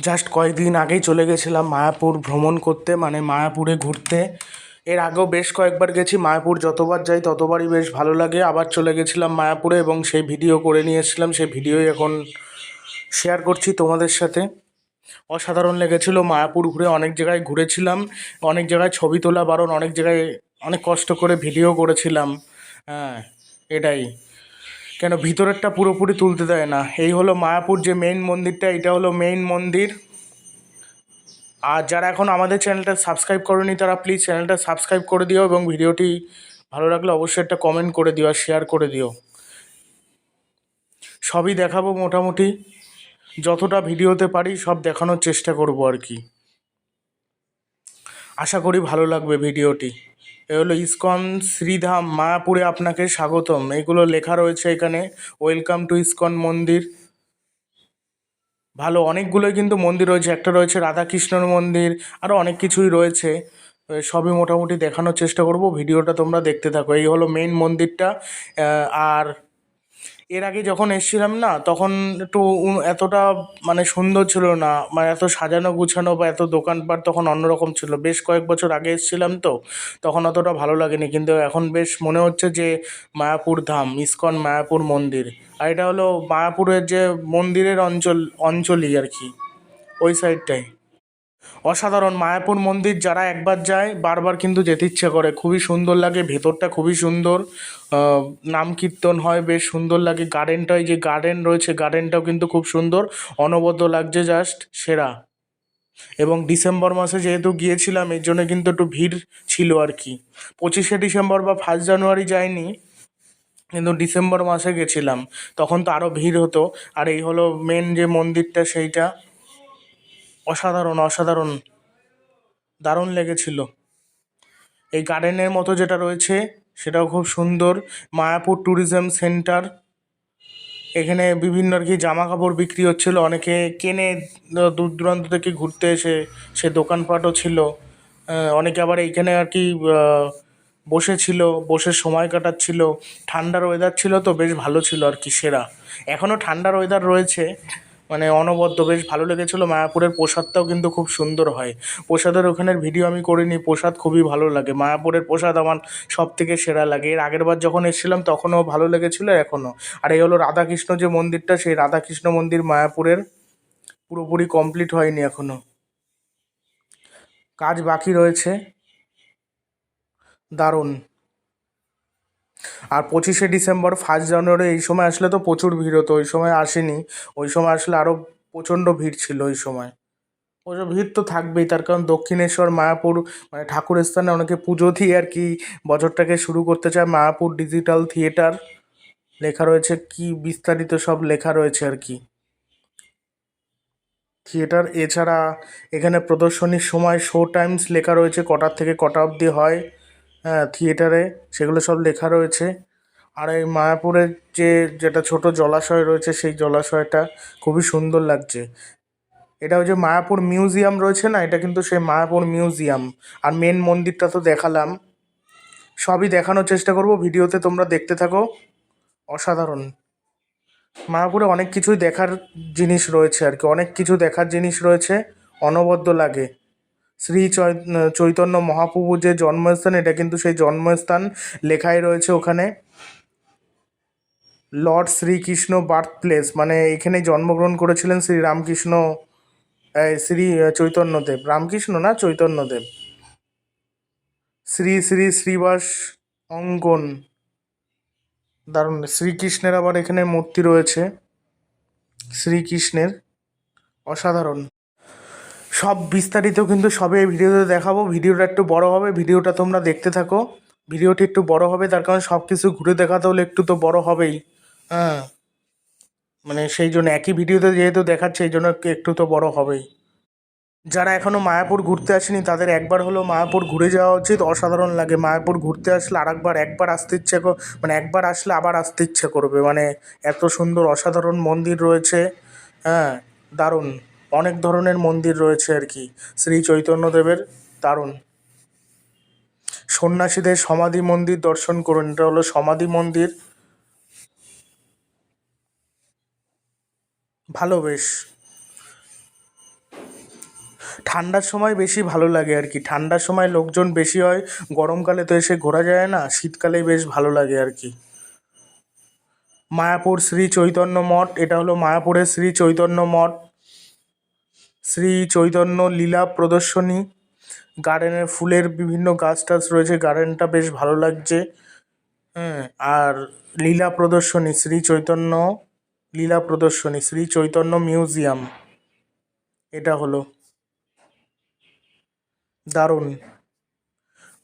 Just কয়েকদিন আগেই চলে গেছিলাম মায়াপুর ভ্রমণ করতে মানে মায়াপুরে ঘুরতে। এর আগেও বেশ কয়েকবার গেছি, মায়াপুর যতবার যাই ততবারই বেশ ভালো লাগে। আবার চলে গেছিলাম মায়াপুরে এবং সেই ভিডিও করে নিয়ে এসেছিলাম, সেই ভিডিওই এখন শেয়ার করছি তোমাদের সাথে। অসাধারণ লেগেছিলো মায়াপুর ঘুরে, অনেক জায়গায় ঘুরেছিলাম, অনেক জায়গায় ছবি তোলা বারণ, অনেক জায়গায় অনেক কষ্ট করে ভিডিও করেছিলাম। হ্যাঁ এটাই। কেন ভিতরেরটা পুরোপুরি তুলতে দেয় না? এই হলো মায়াপুর যে মেইন মন্দিরটা এটা হলো মেইন মন্দির। আর যারা এখন আমাদের চ্যানেলটা সাবস্ক্রাইব করেনি, তারা প্লিজ চ্যানেলটা সাবস্ক্রাইব করে দিও এবং ভিডিওটি ভালো লাগলে অবশ্যই একটা কমেন্ট করে দিও আর শেয়ার করে দিও। সবই দেখাবো মোটামুটি। যতটা ভিডিওতে পারি, সব দেখানোর চেষ্টা করব আর কি। আশা করি ভালো লাগবে ভিডিওটি। এ হলো ইসকন, শ্রীধাম, মায়াপুরে আপনাকে স্বাগতম। এগুলো লেখা রয়েছে এখানে। ওয়েলকাম টু ইসকন মন্দির। ভালো অনেকগুলোই কিন্তু মন্দির রয়েছে। একটা রয়েছে রাধাকৃষ্ণর মন্দির আরও অনেক কিছুই রয়েছে। সবই মোটামুটি দেখানোর চেষ্টা করব। ভিডিওটা তোমরা দেখতে থাকো। এই হলো মেইন মন্দিরটা। আর এর আগে যখন এসেছিলাম না, তখন একটু এতটা মানে সুন্দর ছিল না মানে এত সাজানো গুছানো বা এত দোকানপাট তখন অন্যরকম ছিল। বেশ কয়েক বছর আগে এসেছিলাম তো, তখন অতটা ভালো লাগেনি। কিন্তু এখন বেশ মনে হচ্ছে যে মায়াপুর ধাম, ইস্কন মায়াপুর মন্দির। আর এটা হলো মায়াপুরের যে মন্দিরের অঞ্চল, অঞ্চলই আর কি, ওই সাইডটাই অসাধারণ মায়াপুর মন্দির যারা একবার যায়, বারবার কিন্তু যেতে ইচ্ছে করে। খুবই সুন্দর লাগে, ভেতরটা খুবই সুন্দর। নাম কীর্তন হয়, বেশ সুন্দর লাগে। গার্ডেনটাই যে গার্ডেন রয়েছে, গার্ডেনটাও কিন্তু খুব সুন্দর। অনবদ্য লাগছে জাস্ট সেরা। এবং ডিসেম্বর মাসে যেহেতু গিয়েছিলাম, এর জন্য কিন্তু একটু ভিড় ছিল আর কি। পঁচিশে ডিসেম্বর বা ফার্স্ট জানুয়ারি যায়নি কিন্তু ডিসেম্বর মাসে গেছিলাম। তখন তো আরও ভিড় হতো। আর এই হলো মেন যে মন্দিরটা, সেইটা। অসাধারণ অসাধারণ, দারুণ লেগেছিল। এই গার্ডেনের মতো যেটা রয়েছে, সেটাও খুব সুন্দর। মায়াপুর ট্যুরিজম সেন্টার, এখানে বিভিন্ন আর কি জামা কাপড় বিক্রি হচ্ছিল। অনেকে কেনে দূর দূরান্ত থেকে ঘুরতে এসে সে দোকানপাটও ছিল। অনেকে আবার এইখানে আর কি বসেছিল, বসে সময় কাটাচ্ছিল। ঠান্ডার ওয়েদার ছিল তো, বেশ ভালো ছিল আর কি, সেরা। এখনও ঠান্ডার ওয়েদার রয়েছে। মানে অনবদ্য, বেশ ভালো লেগেছিলো। মায়াপুরের প্রসাদটাও কিন্তু খুব সুন্দর হয়। প্রসাদের ওখানের ভিডিও আমি করিনি, প্রসাদ খুবই ভালো লাগে। মায়াপুরের প্রসাদ আমার সব থেকে সেরা লাগে। এর আগের বার যখন এসেছিলাম, তখনও ভালো লেগেছিলো, এখনও। আর এই হলো রাধাকৃষ্ণ যে মন্দিরটা, সেই রাধাকৃষ্ণ মন্দির মায়াপুরের পুরোপুরি কমপ্লিট হয়নি এখনও। কাজ বাকি রয়েছে। দারুণ। আর পঁচিশে ডিসেম্বর ফার্স্ট জানুয়ারি, এই সময় আসলে তো প্রচুর ভিড় হতো, ওই সময় আসেনি। ওই সময় আসলে আরও প্রচণ্ড ভিড় ছিল ওই সময়। ওই ভিড় তো থাকবেই, তার কারণ দক্ষিণেশ্বর, মায়াপুর মানে ঠাকুর স্থানে অনেকে পুজো দিয়ে আর কি বছরটাকে শুরু করতে চায়। মায়াপুর ডিজিটাল থিয়েটার লেখা রয়েছে, কি বিস্তারিত সব লেখা রয়েছে আর কি। থিয়েটার এছাড়া এখানে প্রদর্শনীর সময় শো টাইমস লেখা রয়েছে, কটার থেকে কটা অবধি হয় হ্যাঁ। থিয়েটারে সেগুলো সব লেখা রয়েছে। আর এই মায়াপুরের যে, যেটা ছোট জলাশয় রয়েছে, সেই জলাশয়টা খুবই সুন্দর লাগছে। এটা ওই যে মায়াপুর মিউজিয়াম রয়েছে না, এটা কিন্তু সেই মায়াপুর মিউজিয়াম। আর মেন মন্দিরটা তো দেখালাম। সবই দেখানোর চেষ্টা করব, ভিডিওতে তোমরা দেখতে থাকো। অসাধারণ। মায়াপুরে অনেক কিছুই দেখার জিনিস রয়েছে আর কি, অনেক কিছু দেখার জিনিস রয়েছে, অনবদ্য লাগে। শ্রী চৈতন্য মহাপ্রভু যে জন্মস্থান, এটা কিন্তু সেই জন্মস্থান লেখাই রয়েছে ওখানে। লর্ড শ্রীকৃষ্ণ বার্থ প্লেস মানে এখানেই জন্মগ্রহণ করেছিলেন শ্রী রামকৃষ্ণ শ্রী চৈতন্যদেব। রামকৃষ্ণ না, চৈতন্যদেব। শ্রী শ্রী শ্রীবাস অঙ্গন। দারুণ, শ্রীকৃষ্ণের আবার এখানে মূর্তি রয়েছে। শ্রীকৃষ্ণের অসাধারণ। সব বিস্তারিত কিন্তু সবে ভিডিওতে দেখাবো। ভিডিওটা একটু বড় হবে, ভিডিওটা তোমরা দেখতে থাকো। ভিডিওটি একটু বড় হবে, তার কারণ সব কিছু ঘুরে দেখাতে হলে একটু তো বড় হবেই। হ্যাঁ মানে সেই জন্য একই ভিডিওতে যেহেতু দেখাচ্ছে, এই জন্য একটু- তো বড় হবেই। যারা এখনও মায়াপুর ঘুরতে আসেনি, তাদের একবার হলো মায়াপুর ঘুরে যাওয়া উচিত। অসাধারণ লাগে মায়াপুর ঘুরতে আসলে আর একবার একবার আসতে ইচ্ছে মানে একবার আসলে আবার আসতে ইচ্ছে করবে। মানে এত সুন্দর অসাধারণ মন্দির রয়েছে। হ্যাঁ দারুণ। অনেক ধরনের মন্দির রয়েছে আর কি। শ্রী চৈতন্যদেবের দারুণ সন্ন্যাসীদের সমাধি মন্দির দর্শন করুন। এটা হলো সমাধি মন্দির। ভালো বেশ। ঠান্ডার সময় বেশি ভালো লাগে আর কি। ঠান্ডার সময় লোকজন বেশি হয়। গরমকালে তো এসে ঘোরা যায় না। শীতকালেই বেশ ভালো লাগে আর কি। মায়াপুর শ্রী চৈতন্য মঠ। এটা হলো মায়াপুরের শ্রী চৈতন্য মঠ। শ্রী চৈতন্য লীলা প্রদর্শনী। গার্ডেনের ফুলের বিভিন্ন গাছ টাছ রয়েছে, গার্ডেনটা বেশ ভালো লাগছে। হ্যাঁ আর লীলা প্রদর্শনী, শ্রী চৈতন্য লীলা প্রদর্শনী, শ্রী চৈতন্য মিউজিয়াম। এটা হলো। দারুণ।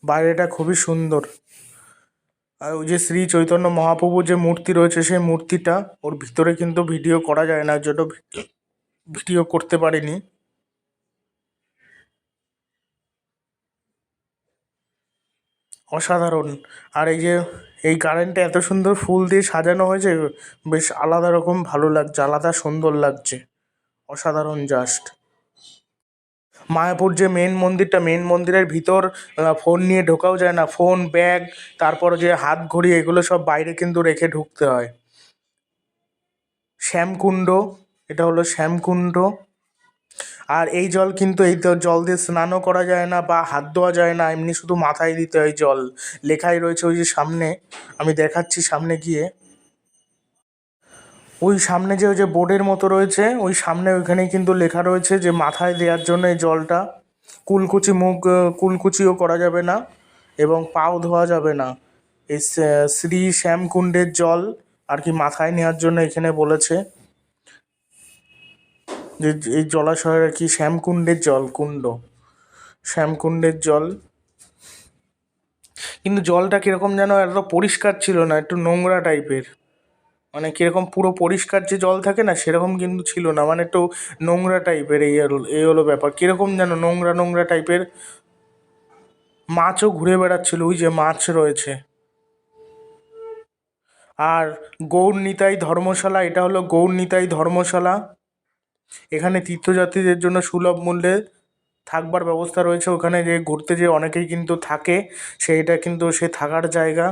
বাইরেটা খুবই সুন্দর। আর ওই যে শ্রী চৈতন্য মহাপ্রভুর যে মূর্তি রয়েছে, সেই মূর্তিটা ওর ভিতরে কিন্তু ভিডিও করা যায় না জন্য ভিডিও করতে পারিনি। অসাধারণ। আর এই যে, এই গার্ডেনটা এত সুন্দর ফুল দিয়ে সাজানো হয়েছে, বেশ আলাদা রকম ভালো লাগছে, আলাদা সুন্দর লাগছে। অসাধারণ জাস্ট মায়াপুর যে মেন মন্দিরটা মেন মন্দিরের ভিতর ফোন নিয়ে ঢোকাও যায় না। ফোন ব্যাগ তারপর যে হাত ঘড়ি, এগুলো সব বাইরে কিন্তু রেখে ঢুকতে হয়। শ্যামকুণ্ড, এটা হলো শ্যামকুণ্ড। আর এই জল কিন্তু এই জল দিয়ে স্নানও করা যায় না বা হাত ধোয়া যায় না, এমনি শুধু মাথায় দিতে হয় জল। লেখাই রয়েছে ওই যে সামনে, আমি দেখাচ্ছি সামনে গিয়ে। ওই সামনে যে ওই যে বোর্ডের মতো রয়েছে, ওই সামনে ওইখানেই কিন্তু লেখা রয়েছে যে মাথায় দেওয়ার জন্য এই জলটা কুলকুচি মুখ, কুলকুচিও করা যাবে না এবং পাও ধোয়া যাবে না। এই শ্রী শ্যামকুণ্ডের জল আর কি মাথায় নেওয়ার জন্য এখানে বলেছে। যে, এই জলাশয়ের আর কি শ্যামকুণ্ডের জল, কুণ্ড। শ্যামকুণ্ডের জল। কিন্তু জলটা কীরকম যেন এত পরিষ্কার ছিল না, একটু নোংরা টাইপের। মানে কীরকম পুরো পরিষ্কার যে জল থাকে না, সেরকম কিন্তু ছিল না। মানে একটু নোংরা টাইপের এই এই হলো ব্যাপার। কীরকম যেন নোংরা নোংরা টাইপের মাছও ঘুরে বেড়াচ্ছিল, ওই যে মাছ রয়েছে। আর গৌর নিতাই ধর্মশালা, এটা হলো গৌর নিতাই ধর্মশালা। এখানে তীর্থযাত্রীদের জন্য সুলভ মূল্যে থাকবার ব্যবস্থা রয়েছে। ওখানে যে ঘুরতে যে অনেকেই কিন্তু থাকে, সেইটা কিন্তু সে থাকার জায়গা।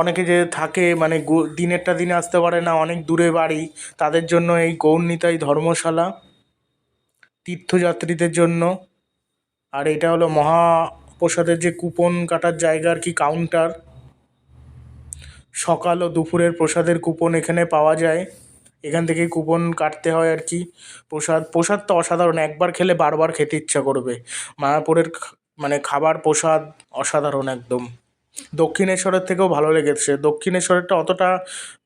অনেকে যে থাকে মানে দিনেরটা দিনে আসতে পারে না, অনেক দূরে বাড়ি, তাদের জন্য এই গৌরনিতাই ধর্মশালা তীর্থযাত্রীদের জন্য। আর এটা হলো মহাপ্রসাদের যে কুপন কাটার জায়গা আর কি, কাউন্টার। সকাল ও দুপুরের প্রসাদের কুপন এখানে পাওয়া যায়। এখান থেকে কুপন কাটতে হয় আর কি। প্রসাদ প্রসাদ তো অসাধারণ, একবার খেলে বারবার খেতে ইচ্ছা করবে। মায়াপুরের মানে খাবার প্রসাদ অসাধারণ একদম। দক্ষিণেশ্বরের থেকেও ভালো লেগেছে। দক্ষিণেশ্বরেরটা অতটা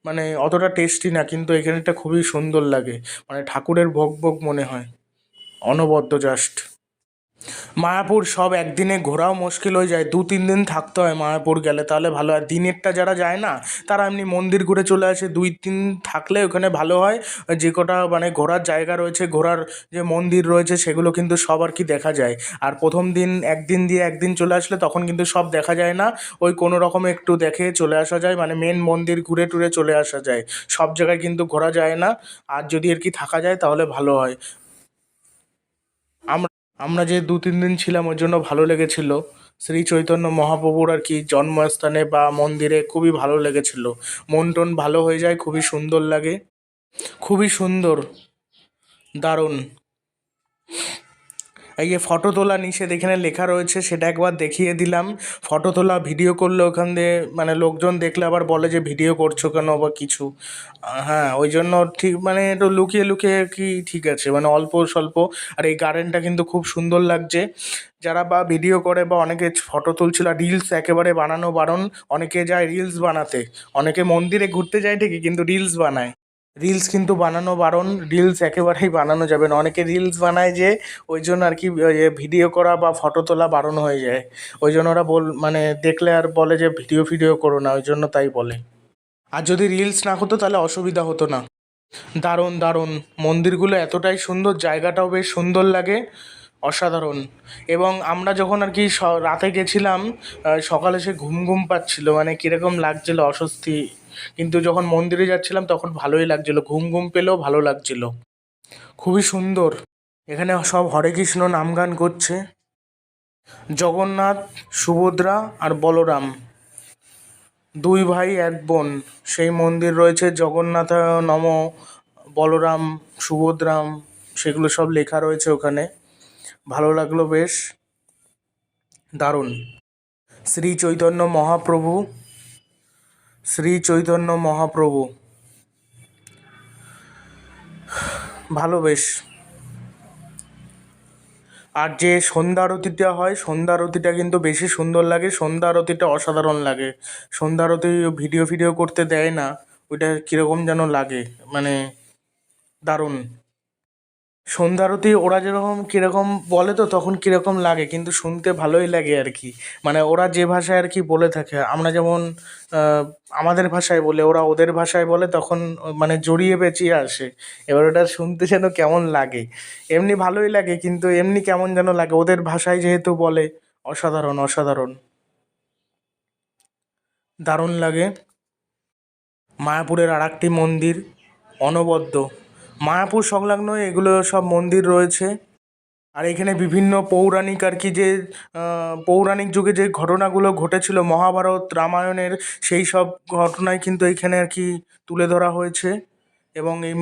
মানে অতটা টেস্টি না, কিন্তু এখানেরটা খুবই সুন্দর লাগে। মানে ঠাকুরের ভোগ ভোগ মনে হয়। অনবদ্য জাস্ট মায়াপুর সব একদিনে ঘোরাও মুশকিল হয়ে যায়। দু, তিন দিন থাকতে হয় মায়াপুর গেলে। তাহলে ভালো হয়। দিনেরটা যারা যায় না, তারা এমনি মন্দির ঘুরে চলে আসে। দুই, তিন থাকলে ওখানে ভালো হয়। যে কটা মানে ঘোরার জায়গা রয়েছে, ঘোরার যে মন্দির রয়েছে, সেগুলো কিন্তু সব আর কি দেখা যায়। আর প্রথম দিন, একদিন দিয়ে একদিন চলে আসলে তখন কিন্তু সব দেখা যায় না। ওই কোনো রকম একটু দেখে চলে আসা যায়। মানে মেন মন্দির ঘুরে টুরে চলে আসা যায়। সব জায়গায় কিন্তু ঘোরা যায় না। আর যদি আর কি থাকা যায়, তাহলে ভালো হয়। আমরা যে দু তিন দিন ছিলাম ওই জন্য ভালো লেগেছিল। শ্রী চৈতন্য মহাপ্রভুর আর কি জন্মস্থানে বা মন্দিরে খুবই ভালো লেগেছিল। মন টন ভালো হয়ে যায়, খুবই সুন্দর লাগে। খুবই সুন্দর, দারুণ। এই যে ফটো তোলা নিষেধ এখানে লেখা রয়েছে, সেটা একবার দেখিয়ে দিলাম। ফটো তোলা, ভিডিও করলে ওখান দিয়ে মানে লোকজন দেখলে আবার বলে যে ভিডিও করছ কেন বা কিছু। হ্যাঁ ওই জন্য ঠিক মানে একটু লুকিয়ে লুকিয়ে কি ঠিক আছে মানে অল্প স্বল্প। আর এই গার্ডেনটা কিন্তু খুব সুন্দর লাগছে। যারা বা ভিডিও করে বা অনেকে ফটো তুলছিল রিলস একেবারে বানানো বারণ, অনেকে যায় রিলস বানাতে। অনেকে মন্দিরে ঘুরতে যায় ঠিকই, কিন্তু রিলস বানায়। রিলস কিন্তু বানানো বারণ রিলস একেবারেই বানানো যাবে না। অনেকে রিলস বানায় যে, ওই জন্য আর কি ভিডিও করা বা ফটো তোলা বারণ হয়ে যায়। ওই জন্য ওরা বল মানে দেখলে আর বলে যে, ভিডিও ফিডিও করো না। ওই জন্য তাই বলে। আর যদি রিলস না হতো, তাহলে অসুবিধা হতো না। দারুণ দারুণ। মন্দিরগুলো এতটাই সুন্দর, জায়গাটাও বেশ সুন্দর লাগে। অসাধারণ। এবং আমরা যখন আর কি রাতে গেছিলাম সকালে সে ঘুম ঘুম পাচ্ছিল। মানে কীরকম লাগছিল অস্বস্তি। কিন্তু যখন মন্দিরে যাচ্ছিলাম তখন ভালোই লাগছিল। ঘুম ঘুম পেলেও ভালো লাগছিল। খুবই সুন্দর। এখানে সব হরে কৃষ্ণ নাম গান করছে। জগন্নাথ, সুভদ্রা আর বলরাম। দুই ভাই, এক বোন। সেই মন্দির রয়েছে জগন্নাথ, নম, বলরাম, সুভদ্রাম। সেগুলো সব লেখা রয়েছে ওখানে। ভালো লাগল বেশ। দারুণ। শ্রী চৈতন্য মহাপ্রভু শ্রী চৈতন্য মহাপ্রভু। ভালো বেশ। আর যে সন্ধ্যা আরতিটা হয়, সন্ধ্যা আরতিটা কিন্তু বেশি সুন্দর লাগে, সন্ধ্যা আরতিটা অসাধারণ লাগে। সন্ধ্যা আরতি ভিডিও ফিডিও করতে দেয় না, ওইটা কীরকম যেন লাগে মানে দারুণ। সন্ধ্যা আরতি ওরা যেরকম কীরকম বলে তো তখন কীরকম লাগে, কিন্তু শুনতে ভালোই লাগে আর কি। মানে ওরা যে ভাষায় আর কি বলে থাকে, আমরা যেমন আমাদের ভাষায় বলে, ওরা ওদের ভাষায় বলে, তখন মানে জড়িয়ে পেঁচিয়ে আসে। এবার ওটা শুনতে যেন কেমন লাগে। এমনি ভালোই লাগে, কিন্তু এমনি কেমন যেন লাগে, ওদের ভাষায় যেহেতু বলে, অসাধারণ অসাধারণ। দারুণ লাগে। মায়াপুরের আর একটি মন্দির, অনবদ্য। মায়াপুর সংলগ্ন এগুলো সব মন্দির রয়েছে। আর এখানে বিভিন্ন পৌরাণিক আর কি যে পৌরাণিক যুগে যে ঘটনাগুলো ঘটেছিল, মহাভারত, রামায়ণের সেই সব ঘটনাই কিন্তু এইখানে আর কি তুলে ধরা হয়েছে। এবং এই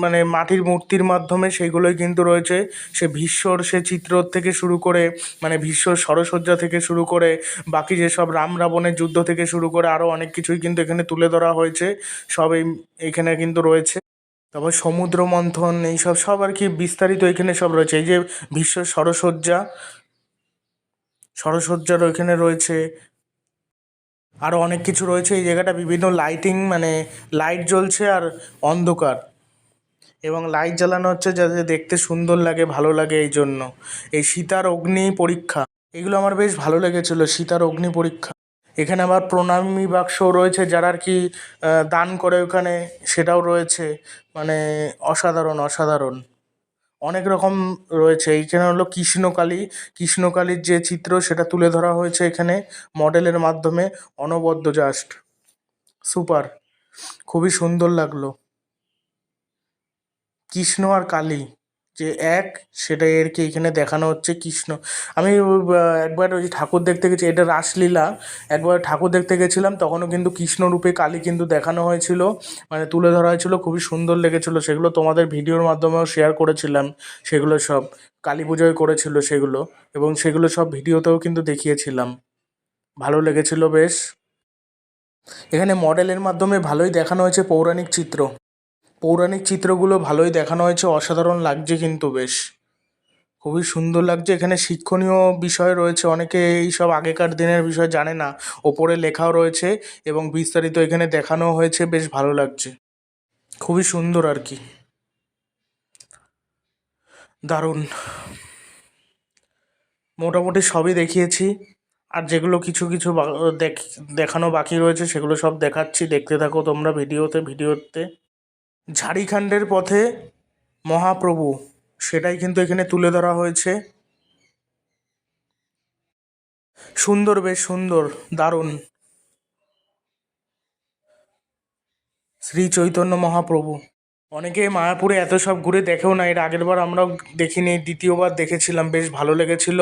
মানে মাটির মূর্তির মাধ্যমে সেইগুলোই কিন্তু রয়েছে। সে ভীষ্মর সে চিত্র থেকে শুরু করে মানে ভীষ্মর সরসজ্জা থেকে শুরু করে, বাকি যেসব রাম রাবণের যুদ্ধ থেকে শুরু করে আরও অনেক কিছুই কিন্তু এখানে তুলে ধরা হয়েছে। সব এই এইখানে কিন্তু রয়েছে। তারপর সমুদ্র মন্থন, এইসব সব আর কি বিস্তারিত এখানে সব রয়েছে। এই যে ভীষ্ম সরসজ্জা সরসজ্জারও এখানে রয়েছে। আরও অনেক কিছু রয়েছে। এই জায়গাটা বিভিন্ন লাইটিং মানে লাইট জ্বলছে আর অন্ধকার। এবং লাইট জ্বালানো হচ্ছে যাতে দেখতে সুন্দর লাগে, ভালো লাগে এই জন্য। এই সীতার অগ্নি পরীক্ষা, এগুলো আমার বেশ ভালো লেগেছিলো, সীতার অগ্নি পরীক্ষা। এখানে আবার প্রণামী বাক্সও রয়েছে, যারা আর কি দান করে ওখানে, সেটাও রয়েছে। মানে অসাধারণ অসাধারণ। অনেক রকম রয়েছে। এইখানে হলো কৃষ্ণকালী। কৃষ্ণকালীর যে চিত্র, সেটা তুলে ধরা হয়েছে এখানে মডেলের মাধ্যমে। অনবদ্য জাস্ট। সুপার। খুবই সুন্দর লাগল। কৃষ্ণ আর কালী। যে এক, সেটা আর কি এখানে দেখানো হচ্ছে কৃষ্ণ। আমি একবার ওই ঠাকুর দেখতে গেছি, এটা রাসলীলা, একবার ঠাকুর দেখতে গেছিলাম, তখনও কিন্তু কৃষ্ণ রূপে কালী কিন্তু দেখানো হয়েছিল মানে তুলে ধরা হয়েছিল, খুবই সুন্দর লেগেছিলো, সেগুলো তোমাদের ভিডিওর মাধ্যমেও শেয়ার করেছিলাম, সেগুলো সব, কালী পুজোয় করেছিল সেগুলো, এবং সেগুলো সব ভিডিওতেও কিন্তু দেখিয়েছিলাম। ভালো লেগেছিল বেশ। এখানে মডেলের মাধ্যমে ভালোই দেখানো হয়েছে পৌরাণিক চিত্র। পৌরাণিক চিত্রগুলো ভালোই দেখানো হয়েছে, অসাধারণ লাগছে কিন্তু বেশ। খুবই সুন্দর লাগছে। এখানে শিক্ষণীয় বিষয় রয়েছে, অনেকে এই সব আগেকার দিনের বিষয় জানে না। ওপরে লেখাও রয়েছে এবং বিস্তারিত এখানে দেখানো হয়েছে, বেশ ভালো লাগছে। খুবই সুন্দর আর কি। দারুণ। মোটামুটি সবই দেখিয়েছি। আর যেগুলো কিছু কিছু দেখানো বাকি রয়েছে, সেগুলো সব দেখাচ্ছি। দেখতে থাকো তোমরা ভিডিওতে ভিডিওতে। ঝাড়িখান্ডের পথে মহাপ্রভু, সেটাই কিন্তু এখানে তুলে ধরা হয়েছে। সুন্দর বেশ সুন্দর, দারুণ। শ্রী চৈতন্য মহাপ্রভু। অনেকে মায়াপুরে এত সব ঘুরে দেখেও না, এর আগের বার আমরাও দেখিনি, দ্বিতীয়বার দেখেছিলাম, বেশ ভালো লেগেছিল।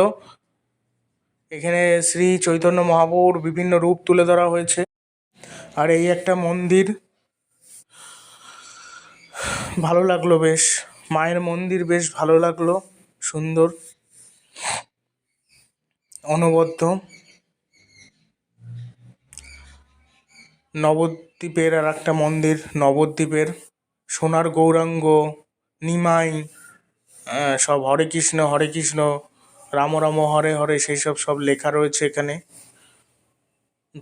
এখানে শ্রী চৈতন্য মহাপ্রভুর বিভিন্ন রূপ তুলে ধরা হয়েছে। আর এই একটা মন্দির ভালো লাগল বেশ। মায়ের মন্দির বেশ ভালো লাগল, সুন্দর, অনবদ্য। নবদ্বীপের আর একটা মন্দির, নবদ্বীপের সোনার গৌরাঙ্গ, নিমাই সব হরে কৃষ্ণ হরে কৃষ্ণ, রাম রাম, হরে হরে সেই সব সব লেখা রয়েছে এখানে।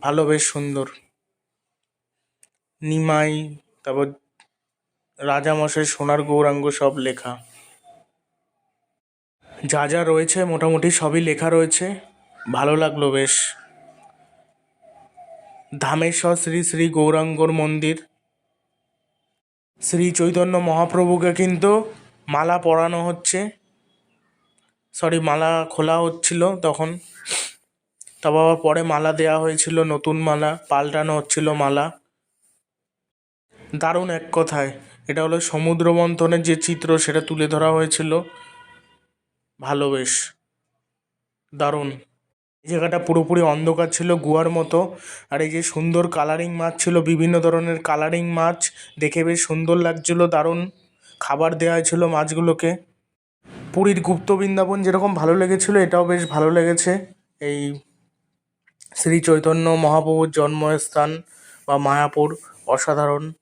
ভালো, বেশ সুন্দর। নিমাই, তারপর রাজামশাই সোনার গৌরাঙ্গ সব লেখা। যা যা রয়েছে মোটামুটি সবই লেখা রয়েছে। ভালো লাগল বেশ। ধামেশ্বর শ্রী শ্রী গৌরাঙ্গর মন্দির। শ্রী চৈতন্য মহাপ্রভুকে কিন্তু মালা পরানো হচ্ছে। সরি, মালা খোলা হচ্ছিল তখন। তারপর আবার পরে মালা দেওয়া হয়েছিল, নতুন মালা, পাল্টানো হচ্ছিল মালা। দারুণ এক কথায়। এটা হলো সমুদ্র মন্থনের যে চিত্র, সেটা তুলে ধরা হয়েছিল। ভালো বেশ। দারুণ। এই জায়গাটা পুরোপুরি অন্ধকার ছিল গুয়ার মতো। আর এই যে সুন্দর কালারিং মাছ ছিল, বিভিন্ন ধরনের কালারিং মাছ, দেখে বেশ সুন্দর লাগছিল, দারুণ খাবার দেওয়া হয়েছিল মাছগুলোকে। পুরীর গুপ্ত বৃন্দাবন যেরকম ভালো লেগেছিল, এটাও বেশ ভালো লেগেছে। এই শ্রী চৈতন্য মহাপ্রভুর জন্মস্থান বা মায়াপুর, অসাধারণ।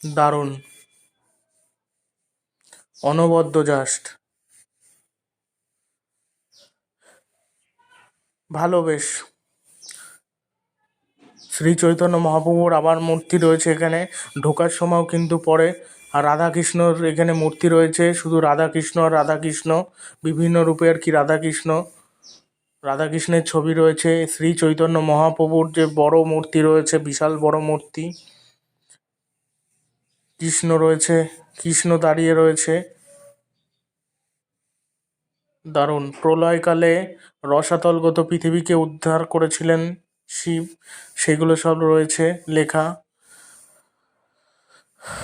দারুণ। অনবদ্য জাস্ট। ভালো বেশ। শ্রী চৈতন্য মহাপ্রভুর আবার মূর্তি রয়েছে এখানে। ঢোকার সময়ও কিন্তু পরে আর রাধাকৃষ্ণর এখানে মূর্তি রয়েছে। শুধু রাধাকৃষ্ণ আর রাধাকৃষ্ণ। বিভিন্ন রূপে আর কি রাধাকৃষ্ণ। রাধাকৃষ্ণের ছবি রয়েছে। শ্রী চৈতন্য মহাপ্রভুর যে বড় মূর্তি রয়েছে, বিশাল বড় মূর্তি। কৃষ্ণ রয়েছে, কৃষ্ণ দাঁড়িয়ে রয়েছে। দারুণ। প্রলয়কালে রসাতলগত পৃথিবীকে উদ্ধার করেছিলেন শিব। সেগুলো সব রয়েছে, লেখা।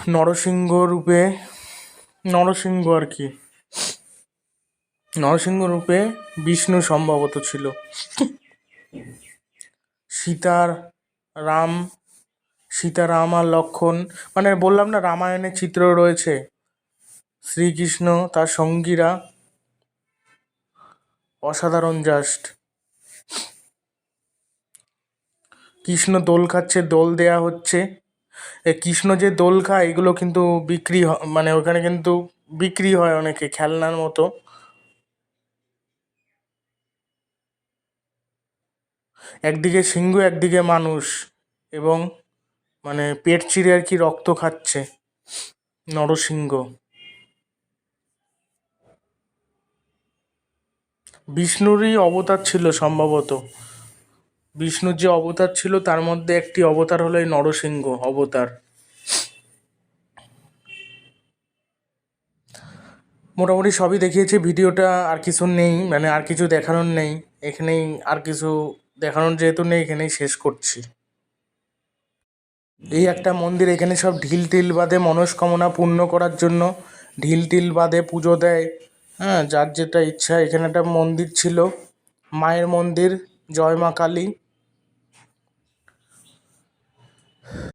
নরসিংহ রূপে, নরসিংহ আর কি। নরসিংহ রূপে বিষ্ণু সম্ভবত ছিল। সীতার রাম সীতা রাম আর লক্ষণ। মানে বললাম না, রামায়ণের চিত্র রয়েছে। শ্রীকৃষ্ণ, তার সঙ্গীরা। অসাধারণ জাস্ট। কৃষ্ণ দোল খাচ্ছে, দোল দেয়া হচ্ছে। এ কৃষ্ণ যে দোল খায়, এগুলো কিন্তু বিক্রি মানে ওখানে কিন্তু বিক্রি হয় অনেকে, খেলনার মতো। একদিকে সিংহ, একদিকে মানুষ। এবং মানে পেট চিরে আর কি রক্ত খাচ্ছে। নরসিংহ। বিষ্ণুরই অবতার ছিল সম্ভবত। বিষ্ণুর যে অবতার ছিল, তার মধ্যে একটি অবতার হলো এই নরসিংহ অবতার। মোটামুটি সবই দেখিয়েছি, ভিডিওটা আর কিছু নেই মানে আর কিছু দেখানোর নেই। এখানেই আর কিছু দেখানোর যেহেতু নেই, এখানেই শেষ করছি। এই একটা মন্দির, এখানে সব ঢিল টিল বাদে মনস্কামনা পূর্ণ করার জন্য। ঢিল টিল বাদে পুজো দেয়। হ্যাঁ যার যেটা ইচ্ছা। এখানে একটা মন্দির ছিল, মায়ের মন্দির, জয় মা কালী।